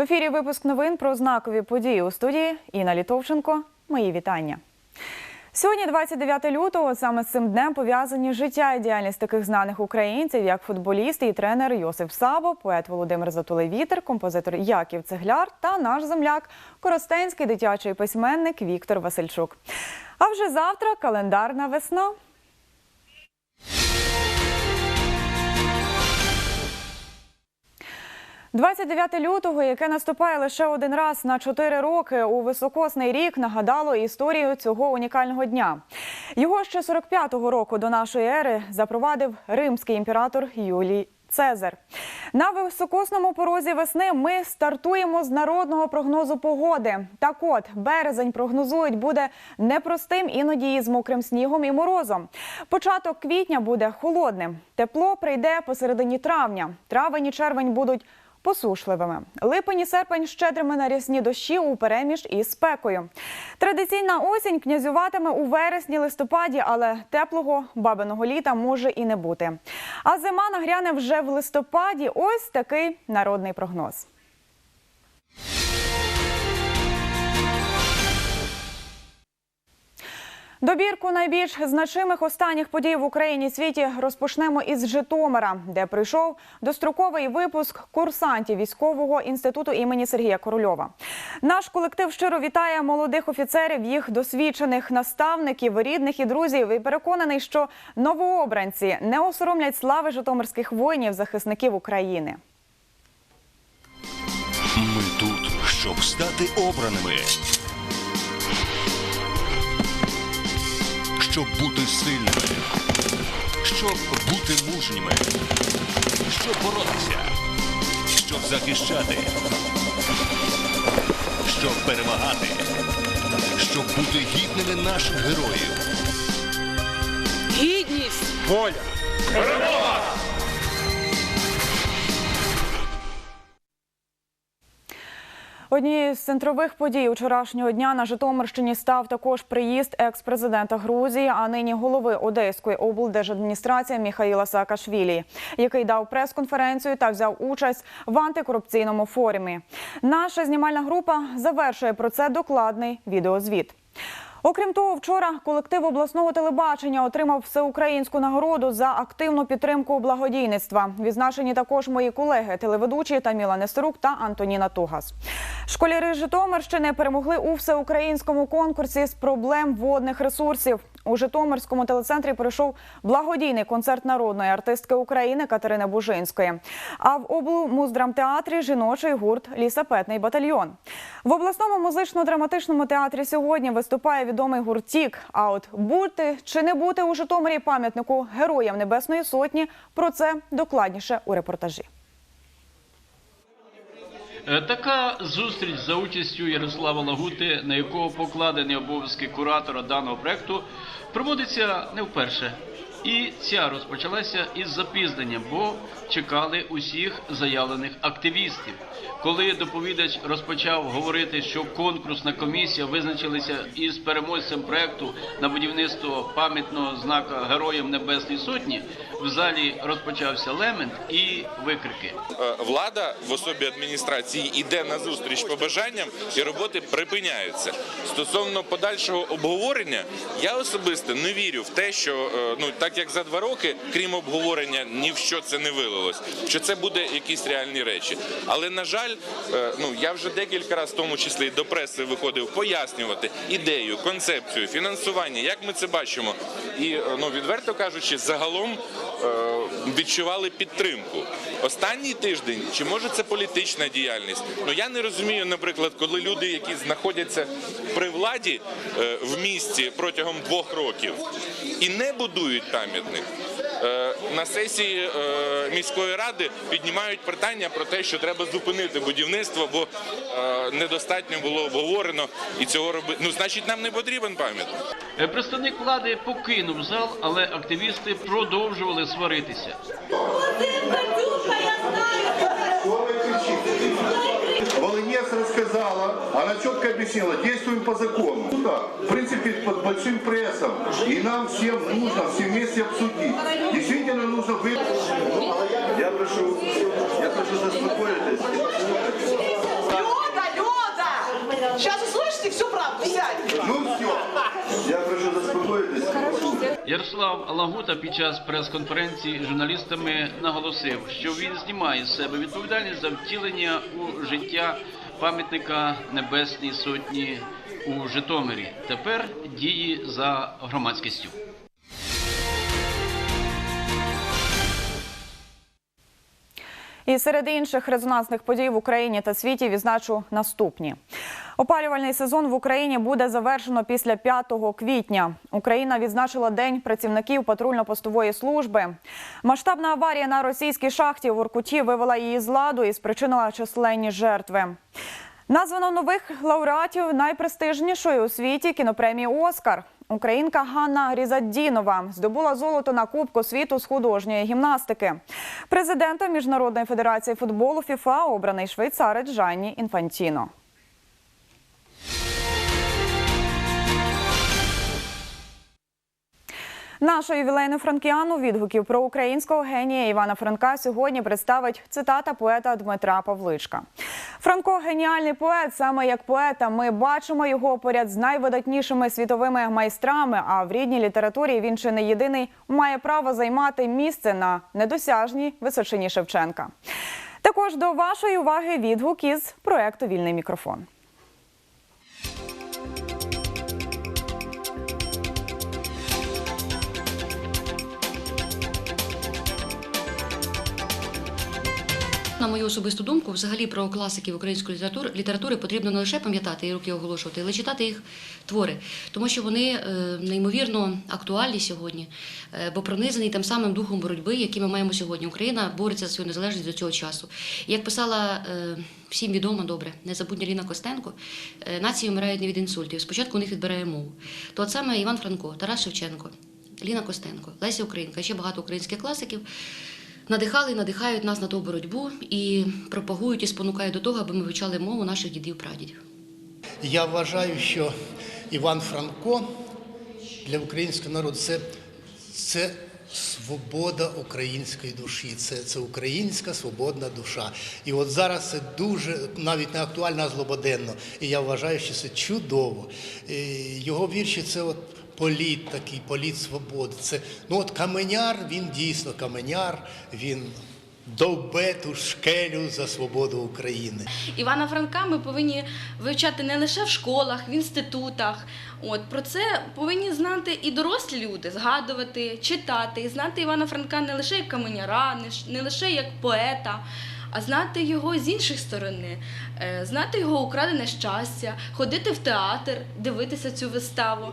ефірі випуск новин про знакові події у студії Інна Літовченко. Мої вітання. Сьогодні, 29 лютого, саме з цим днем пов'язані життя і діяльність таких знаних українців, як футболіст і тренер Йосип Сабо, поет Володимир Затулий Вітер, композитор Яків Цегляр та наш земляк, коростенський дитячий письменник Віктор Васильчук. А вже завтра календарна весна. – 29 лютого, яке наступає лише один раз на 4 роки у високосний рік, нагадало історію цього унікального дня. Його ще 45-го року до нашої ери запровадив римський імператор Юлій Цезар. На високосному порозі весни ми стартуємо з народного прогнозу погоди. Так от, березень прогнозують буде непростим, іноді із мокрим снігом і морозом. Початок квітня буде холодним. Тепло прийде посередині травня. Травень і червень будуть посушливими. Липень і серпень щедрими на рясні дощі у переміж із спекою. Традиційна осінь князюватиме у вересні-листопаді, але теплого бабиного літа може і не бути. А зима нагряне вже в листопаді. Ось такий народний прогноз. Добірку найбільш значимих останніх подій в Україні і світі розпочнемо із Житомира, де прийшов достроковий випуск курсантів військового інституту імені Сергія Корольова. Наш колектив щиро вітає молодих офіцерів, їх досвідчених наставників, рідних і друзів. І переконаний, що новообранці не осоромлять слави житомирських воїнів, захисників України. Ми тут, щоб стати обраними. Щоб бути сильними. Щоб бути мужніми. Щоб боротися. Щоб захищати. Щоб перемагати. Щоб бути гідними наших героїв. Гідність! Однією з центрових подій вчорашнього дня на Житомирщині став також приїзд екс-президента Грузії, а нині голови Одеської облдержадміністрації Міхаїла Саакашвілі, який дав прес-конференцію та взяв участь в антикорупційному форумі. Наша знімальна група завершує про це докладний відеозвіт. Окрім того, вчора колектив обласного телебачення отримав всеукраїнську нагороду за активну підтримку благодійництва. Відзначені також мої колеги, телеведучі Таміла Нестерук та Антоніна Тугас. Школяри Житомирщини перемогли у всеукраїнському конкурсі з проблем водних ресурсів. У Житомирському телецентрі пройшов благодійний концерт народної артистки України Катерини Бужинської. А в облмуздрамтеатрі жіночий гурт Лісапетний батальйон. В обласному музично-драматичному театрі сьогодні виступає відомий гурт «Тік». А от бути чи не бути у Житомирі пам'ятнику героям Небесної Сотні про це докладніше у репортажі. Е, Така зустріч за участю Ярослава Лагути, на якого покладені обов'язки куратора даного проекту, проводиться не вперше. І ця розпочалася із запізненням, бо чекали усіх заявлених активістів. Коли доповідач розпочав говорити, що конкурсна комісія визначилася із переможцем проекту на будівництво пам'ятного знака Героям Небесної Сотні, в залі розпочався лемент і викрики. Е, влада в особі адміністрації йде на зустріч побажанням і роботи припиняються. Стосовно подальшого обговорення, я особисто не вірю в те, що е, ну так як за два роки, крім обговорення, ні в що це не вилилось, що це буде якісь реальні речі. Але на жаль, е, ну я вже декілька разів, в тому числі до преси, виходив пояснювати ідею, концепцію, фінансування, як ми це бачимо, і е, ну відверто кажучи, загалом відчували підтримку. Останній тиждень, чи може це політична діяльність? Ну я не розумію, наприклад, коли люди, які знаходяться при владі е, в місті протягом двох років і не будують пам'ятник. Е, На сесії е, міської ради піднімають питання про те, що треба зупинити будівництво, бо е, недостатньо було обговорено і цього робити. Ну, значить, нам не потрібен пам'ятник. Представник влади покинув зал, але активісти продовжували сваритися. Волинець рассказала, она четко объяснила, действуем по закону. Ну да, в принципе, под большим прессом. И нам всем нужно все вместе обсудить. Действительно нужно вы... Я прошу, я прошу заспокоитесь. Люда, Люда! Сейчас услышите всю правду, сядь. Ну все, я прошу заспокоитесь. Ярослав Лагута під час прес-конференції з журналістами наголосив, що він знімає з себе відповідальність за втілення у життя пам'ятника Небесній Сотні у Житомирі. Тепер дії за громадськістю. І серед інших резонансних подій в Україні та світі відзначу наступні. Опалювальний сезон в Україні буде завершено після 5 квітня. Україна відзначила День працівників патрульно-постової служби. Масштабна аварія на російській шахті в Воркуті вивела її з ладу і спричинила численні жертви. Названо нових лауреатів найпрестижнішої у світі кінопремії Оскар. Українка Ганна Різаддінова здобула золото на Кубку світу з художньої гімнастики. Президентом Міжнародної федерації футболу ФІФА обраний швейцарець Жанні Інфантіно. Нашу ювілейну франкіану відгуків про українського генія Івана Франка сьогодні представить цитата поета Дмитра Павличка. Франко геніальний поет. Саме як поета, ми бачимо його поряд з найвидатнішими світовими майстрами. А в рідній літературі він чи не єдиний має право займати місце на недосяжній височині Шевченка. Також до вашої уваги відгук із проекту Вільний мікрофон. На мою особисту думку, взагалі про класиків української літератури, літератури потрібно не лише пам'ятати і роки оголошувати, але читати їх твори, тому що вони е, неймовірно актуальні сьогодні, е, бо пронизані тим самим духом боротьби, який ми маємо сьогодні. Україна бореться за свою незалежність до цього часу. І як писала е, всім відомо добре, незабутня Ліна Костенко, нації вмирають не від інсультів. Спочатку у них відбирає мову. То от саме Іван Франко, Тарас Шевченко, Ліна Костенко, Леся Українка, ще багато українських класиків надихали і надихають нас на ту боротьбу і пропагують і спонукають до того, аби ми вивчали мову наших дідів прадідів. Я вважаю, що Іван Франко для українського народу це, це свобода української душі, це, це українська свободна душа. І от зараз це дуже навіть не актуально, а злободенно. І я вважаю, що це чудово. Його вірші це от. Політ такий, політ свободи. Це ну от каменяр, він дійсно каменяр, він довбе ту шкелю за свободу України. Івана Франка ми повинні вивчати не лише в школах, в інститутах. От про це повинні знати і дорослі люди, згадувати, читати, і знати Івана Франка не лише як каменяра, не лише як поета. А знати його з іншої сторони, е, знати його украдене щастя, ходити в театр, дивитися цю виставу.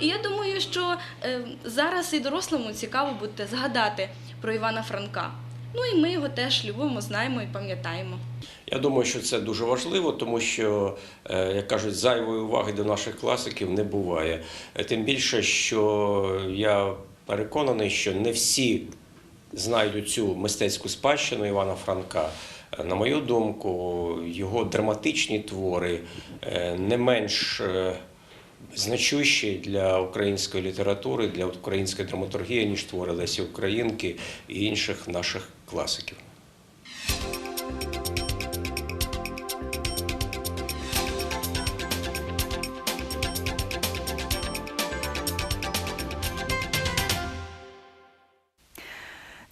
І я думаю, що е, зараз і дорослому цікаво буде згадати про Івана Франка. Ну і ми його теж любимо, знаємо і пам'ятаємо. Я думаю, що це дуже важливо, тому що, е, як кажуть, зайвої уваги до наших класиків не буває. Тим більше, що я переконаний, що не всі знають цю мистецьку спадщину Івана Франка. На мою думку, його драматичні твори е, не менш е, значущі для української літератури, для української драматургії, ніж твори Лесі Українки і інших наших класиків.